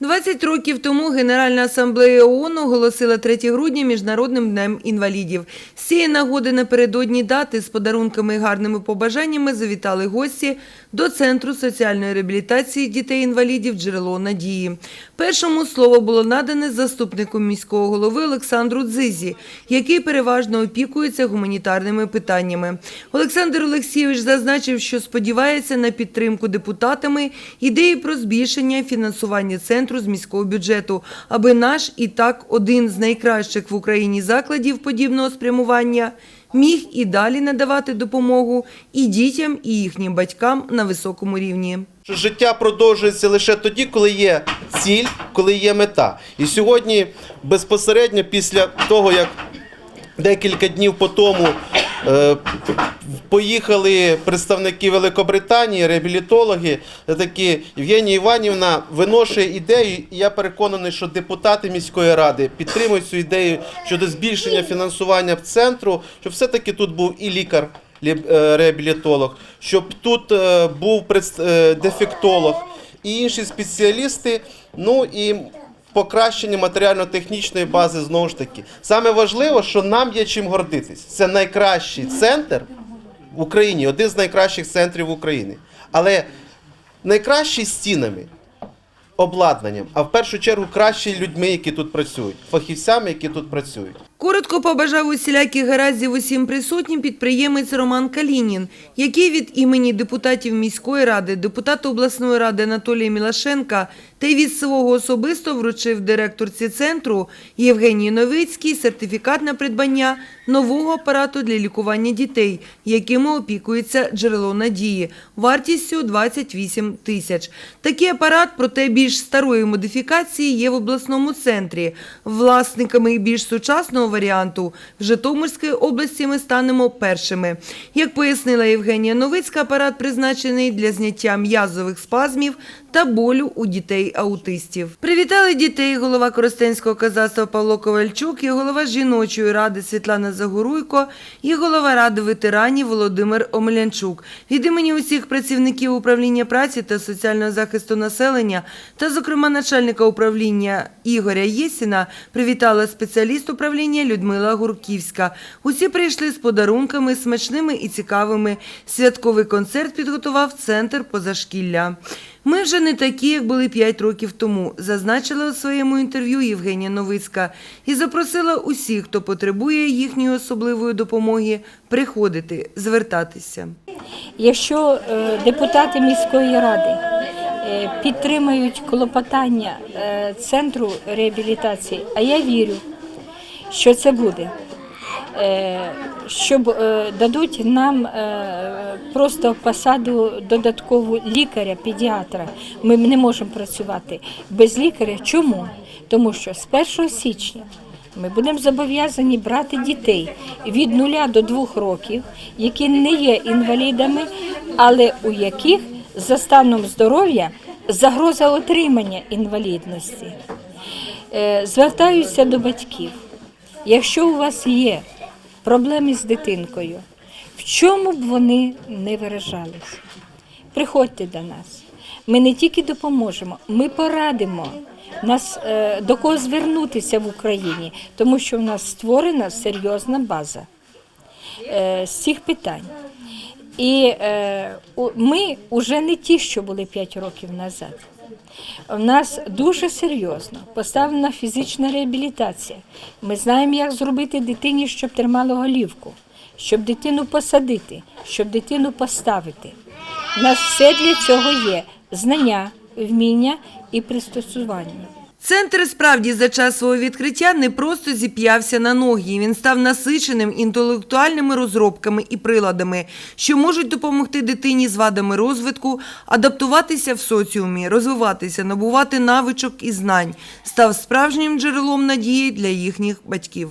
20 років тому Генеральна асамблея ООН оголосила 3 грудня Міжнародним днем інвалідів. З цієї нагоди напередодні дати з подарунками і гарними побажаннями завітали гості до Центру соціальної реабілітації дітей-інвалідів «Джерело надії». Першому слово було надане заступнику міського голови Олександру Дзизі, який переважно опікується гуманітарними питаннями. Олександр Олексійович зазначив, що сподівається на підтримку депутатами ідеї про збільшення фінансування центру з міського бюджету, аби наш і так один з найкращих в Україні закладів подібного спрямування міг і далі надавати допомогу і дітям, і їхнім батькам на високому рівні. життя продовжується лише тоді, коли є ціль, коли є мета. І сьогодні, безпосередньо після того, як декілька днів по тому е, поїхали представники Великобританії, реабілітологи, такі Євгенія Іванівна виношує ідею, і я переконаний, що депутати міської ради підтримують цю ідею щодо збільшення фінансування в центру, щоб все-таки тут був і лікар. лі- е, Реабілітолог, щоб тут е, був дефектолог і інші спеціалісти. Ну і покращення матеріально-технічної бази знову ж таки. Саме важливо, що нам є чим гордитись. Це найкращий центр в Україні, один з найкращих центрів України. Але найкращий стінами, обладнанням, а в першу чергу кращі людьми, які тут працюють, фахівцями, які тут працюють. Коротко побажав усіляких гараздів усім присутнім підприємець Роман Калінін, який від імені депутатів міської ради, депутата обласної ради Анатолія Мілашенка та й від свого особисто вручив директорці центру Євгенії Новицькій сертифікат на придбання нового апарату для лікування дітей, якими опікується джерело надії, вартістю 28 тисяч. Такий апарат, проте більш старої модифікації, є в обласному центрі. Власниками більш сучасного варіанту в Житомирській області ми станемо першими. Як пояснила Євгенія Новицька, апарат призначений для зняття м'язових спазмів та болю у дітей-аутистів. Привітали дітей голова Коростенського казацтва Павло Ковальчук і голова жіночої ради Світлана Загоруйко і голова ради ветеранів Володимир Омелянчук. Від імені усіх працівників управління праці та соціального захисту населення та, зокрема, начальника управління Ігоря Єсіна привітала спеціаліст управління Людмила Гурківська. Усі прийшли з подарунками, смачними і цікавими. Святковий концерт підготував центр позашкілля. Ми вже не такі, як були 5 років тому, зазначила у своєму інтерв'ю Євгенія Новицька і запросила усіх, хто потребує їхньої особливої допомоги, приходити, звертатися. Якщо е, депутати міської ради е, підтримають клопотання е, центру реабілітації, а я вірю, що це буде, е, щоб е, дадуть нам е, просто посаду додаткову лікаря, педіатра. Ми не можемо працювати без лікаря. Чому? Тому що з 1 січня ми будемо зобов'язані брати дітей від 0 до 2 років, які не є інвалідами, але у яких за станом здоров'я загроза отримання інвалідності. Звертаюся до батьків. Якщо у вас є проблеми з дитинкою, в чому б вони не виражалися, приходьте до нас. Ми не тільки допоможемо, ми порадимо нас е, до кого звернутися в Україні, тому що в нас створена серйозна база е, з цих питань. І е, ми вже не ті, що були 5 років назад. У нас дуже серйозно поставлена фізична реабілітація. Ми знаємо, як зробити дитині, щоб тримала голівку, щоб дитину посадити, щоб дитину поставити. У нас все для цього є: знання, вміння і пристосування. Центр справді за час свого відкриття не просто зіп'явся на ноги. Він став насиченим інтелектуальними розробками і приладами, що можуть допомогти дитині з вадами розвитку, адаптуватися в соціумі, розвиватися, набувати навичок і знань, став справжнім джерелом надії для їхніх батьків.